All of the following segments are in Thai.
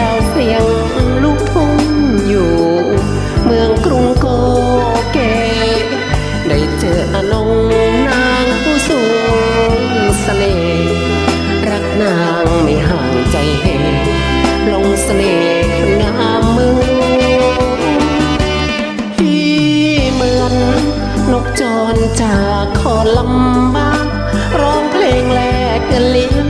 ดาวเสียงลูกทุ่งอยู่ เมืองกรุงโกเก ได้เจออนงนางผู้สูงเสน่ห์รักนางไม่ห่างใจเหลงเสน่ห์นงามเมืองพี่เหมือนนกจรจากคอลำบากร้องเพลงแลกเงินเลี้ยง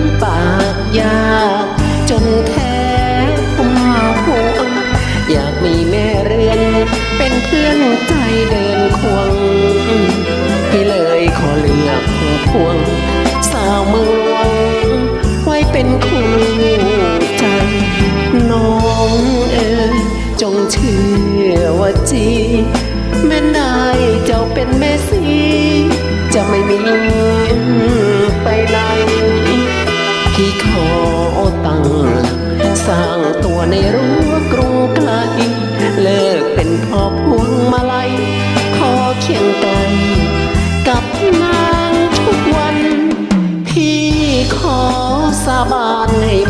ใจเดินควง พี่เลยขอเลือกพวง สาวเมืองหลวง ไว้เป็นคู่ใจ น้องเอ๋ยจงเชื่อว่าจีแม่นายเจ้าเป็นแม่สีจะไม่มีไปไหนพี่ขอตั้งสร้างตัวในรั้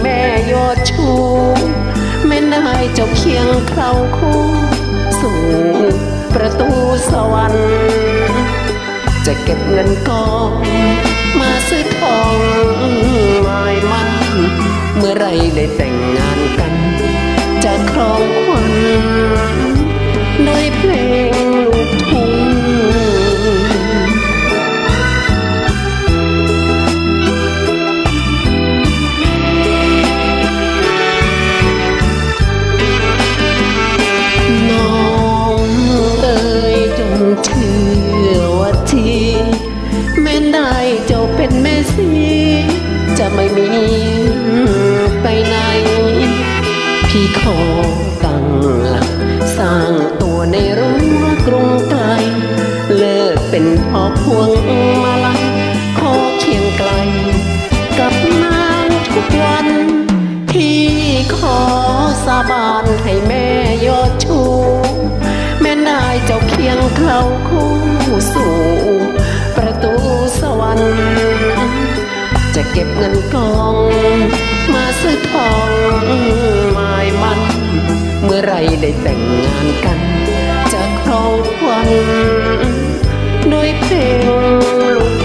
แม่ยอดชูแม่นายเจ้าเคียงเคราคู่สู่ประตูสวรรค์ จะเก็บเงินกองมาซื้อทองหม้มัน เมื่อไรได้แต่งงานกัน จะครองควัน สีจะไม่มีไปไหน พี่ขอตั้งหลัก สร้างตัวในรั้วกรุงไกล เลิกเป็นพ่อพวงมาลัยขอเคียงไกล กับนางทุกวัน พี่ขอสาบานให้แม่ยอดชูแม่นายเจ้าเคียงเคราคู่สู่ประตูสวรรค์ จะเก็บเงินกอง มาซื้อทองไม้มัน เมื่อไรได้แต่งงานกัน จะครองวัน ด้วยเพลงลูก